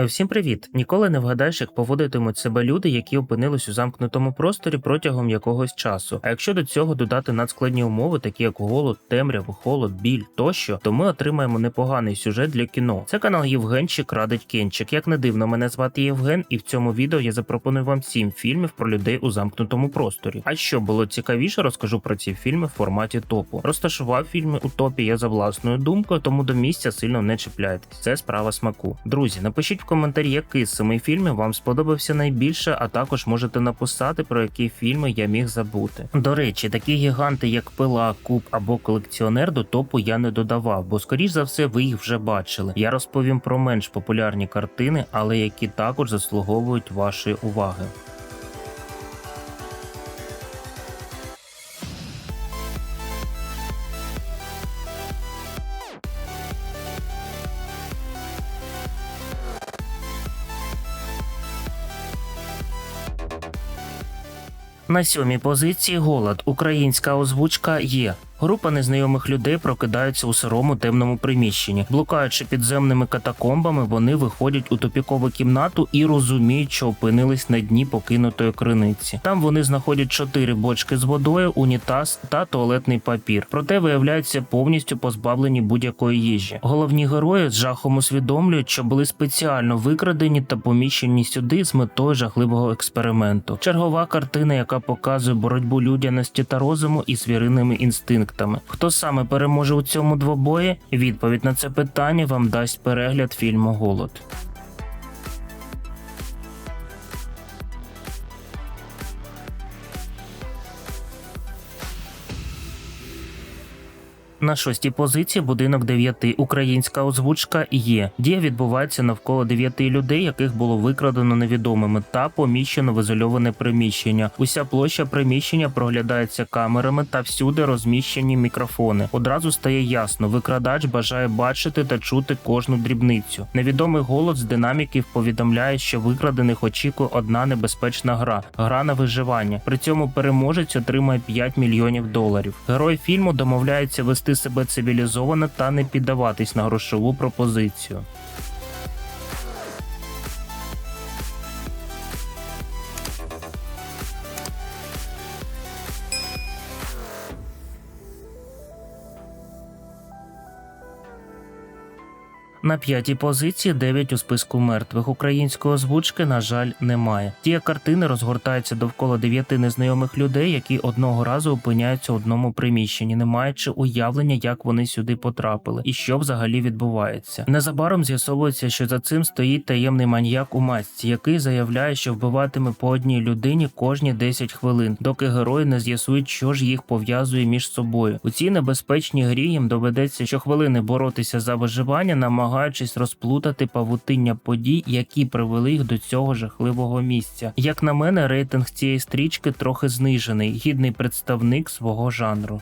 Е, Всім привіт! Ніколи не вгадаєш, як поводитимуть себе люди, які опинились у замкнутому просторі протягом якогось часу. А якщо до цього додати надскладні умови, такі як голод, темряву, холод, біль тощо, то ми отримаємо непоганий сюжет для кіно. Це канал Євгенчик радить Кенчик. Як не дивно, мене звати Євген, і в цьому відео я запропоную вам сім фільмів про людей у замкнутому просторі. А що було цікавіше, розкажу про ці фільми в форматі топу. Розташував фільми у топі я за власною думкою, тому до місця сильно не чіпляйтесь. Це справа смаку. Друзі, напишіть коментарі, який з семи фільмів вам сподобався найбільше, а також можете написати про які фільми я міг забути. До речі, такі гіганти, як пила, куб або колекціонер до топу я не додавав, бо скоріш за все ви їх вже бачили. Я розповім про менш популярні картини, але які також заслуговують вашої уваги. На сьомій позиції голод. Українська озвучка є. Група незнайомих людей прокидаються у сирому темному приміщенні. Блукаючи підземними катакомбами, вони виходять у тупікову кімнату і розуміють, що опинились на дні покинутої криниці. Там вони знаходять чотири бочки з водою, унітаз та туалетний папір. Проте виявляються повністю позбавлені будь-якої їжі. Головні герої з жахом усвідомлюють, що були спеціально викрадені та поміщені сюди з метою жахливого експерименту. Чергова картина, яка показує боротьбу людяності та розуму із звіринними інстинктами. Хто саме переможе у цьому двобої? Відповідь на це питання вам дасть перегляд фільму Голод. На шостій позиції будинок 9. Українська озвучка є. Дія відбувається навколо 9 людей, яких було викрадено невідомими та поміщено в ізольоване приміщення. Уся площа приміщення проглядається камерами та всюди розміщені мікрофони. Одразу стає ясно, викрадач бажає бачити та чути кожну дрібницю. Невідомий голос з динаміків повідомляє, що викрадених очікує одна небезпечна гра гра на виживання. При цьому переможець отримає 5 мільйонів доларів. Герой фільму домовляється вести себе цивілізовано та не піддаватись на грошову пропозицію. На п'ятій позиції 9 у списку мертвих. Української озвучки, на жаль, немає. Ті картини розгортаються довкола дев'яти незнайомих людей, які одного разу опиняються в одному приміщенні, не маючи уявлення, як вони сюди потрапили і що взагалі відбувається. Незабаром з'ясовується, що за цим стоїть таємний маньяк у масці, який заявляє, що вбиватиме по одній людині кожні 10 хвилин, доки герої не з'ясують, що ж їх пов'язує між собою. У цій небезпечній грі їм доведеться щохвилини боротися за виживання, намагаючись розплутати павутиння подій, які привели їх до цього жахливого місця. Як на мене, рейтинг цієї стрічки трохи знижений, гідний представник свого жанру.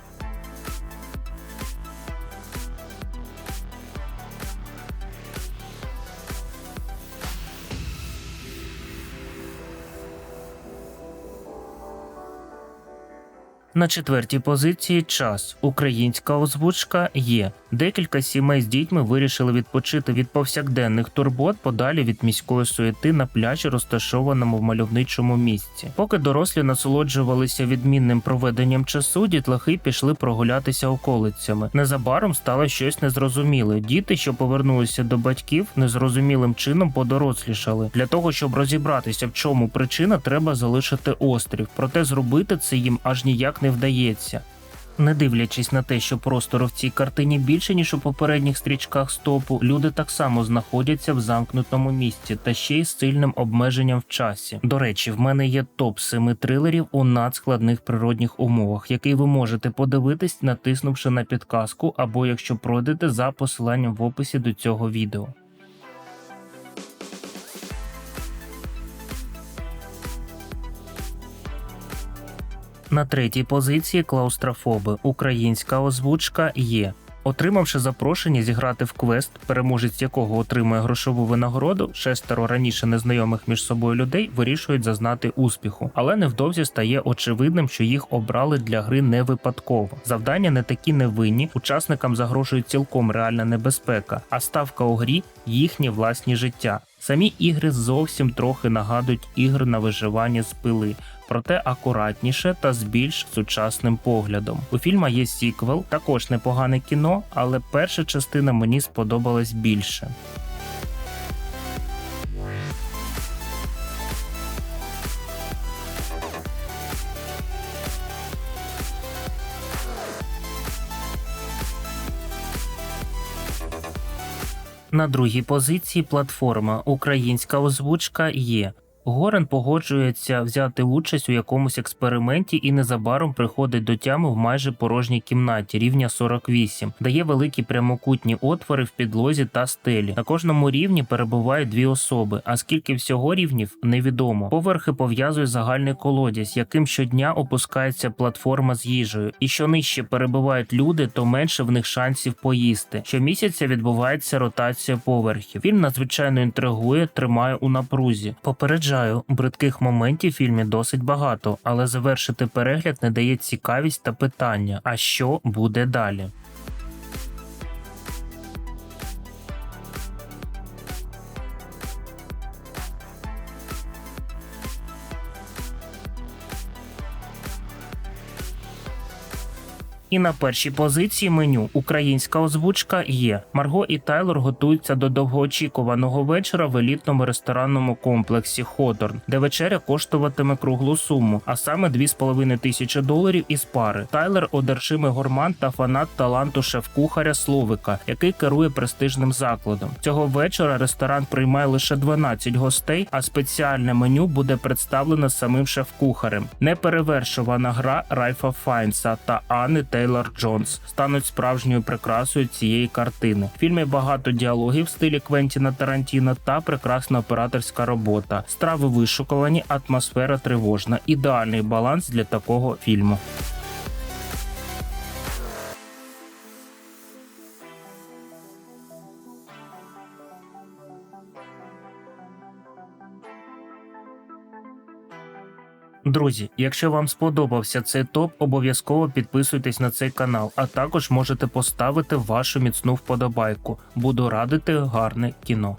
На четвертій позиції час. Українська озвучка є. Декілька сімей з дітьми вирішили відпочити від повсякденних турбот подалі від міської суєти на пляжі, розташованому в мальовничому місці. Поки дорослі насолоджувалися відмінним проведенням часу, дітлахи пішли прогулятися околицями. Незабаром стало щось незрозуміле. Діти, що повернулися до батьків, незрозумілим чином подорослішали. Для того щоб розібратися, в чому причина, треба залишити острів. Проте зробити це їм аж ніяк не вдається. Не дивлячись на те, що простору в цій картині більше ніж у попередніх стрічках стопу, люди так само знаходяться в замкнутому місці та ще й з сильним обмеженням в часі. До речі, в мене є топ семи трилерів у надскладних природних умовах, який ви можете подивитись, натиснувши на підказку, або якщо пройдете за посиланням в описі до цього відео. На третій позиції клаустрофоби. Українська озвучка є. Отримавши запрошення зіграти в квест, переможець якого отримує грошову винагороду, шестеро раніше незнайомих між собою людей вирішують зазнати успіху, але невдовзі стає очевидним, що їх обрали для гри не випадково. Завдання не такі невинні, учасникам загрожує цілком реальна небезпека, а ставка у грі їхні власні життя. Самі ігри зовсім трохи нагадують ігри на виживання з пили, проте акуратніше та з більш сучасним поглядом. У фільма є сіквел, також непогане кіно, але перша частина мені сподобалась більше. На другій позиції платформа Українська озвучка є. Горен погоджується взяти участь у якомусь експерименті і незабаром приходить до тями в майже порожній кімнаті рівня 48, дає великі прямокутні отвори в підлозі та стелі. На кожному рівні перебувають дві особи, а скільки всього рівнів невідомо. Поверхи пов'язує загальний колодязь, яким щодня опускається платформа з їжею. І що нижче перебувають люди, то менше в них шансів поїсти. Щомісяця відбувається ротація поверхів. Фільм надзвичайно інтригує, тримає у напрузі. Попереджаю, бридких моментів в фільмі досить багато, але завершити перегляд не дає цікавість та питання: а що буде далі? І на першій позиції меню українська озвучка є. Марго і Тайлор готуються до довгоочікуваного вечора в елітному ресторанному комплексі Ходорн, де вечеря коштуватиме круглу суму, а саме 2,5 тисячі доларів із пари. Тайлер одержимий гурман та фанат таланту шеф-кухаря Словика, який керує престижним закладом. Цього вечора ресторан приймає лише 12 гостей, а спеціальне меню буде представлено самим шеф-кухарем. Неперевершувана гра Райфа Файнса та Анни Тейлор Джонс стануть справжньою прикрасою цієї картини. В фільмі багато діалогів в стилі Квентіна Тарантіна та прекрасна операторська робота. Страви вишукувані, атмосфера тривожна. Ідеальний баланс для такого фільму. Друзі, якщо вам сподобався цей топ, обов'язково підписуйтесь на цей канал, а також можете поставити вашу міцну вподобайку. Буду радити гарне кіно.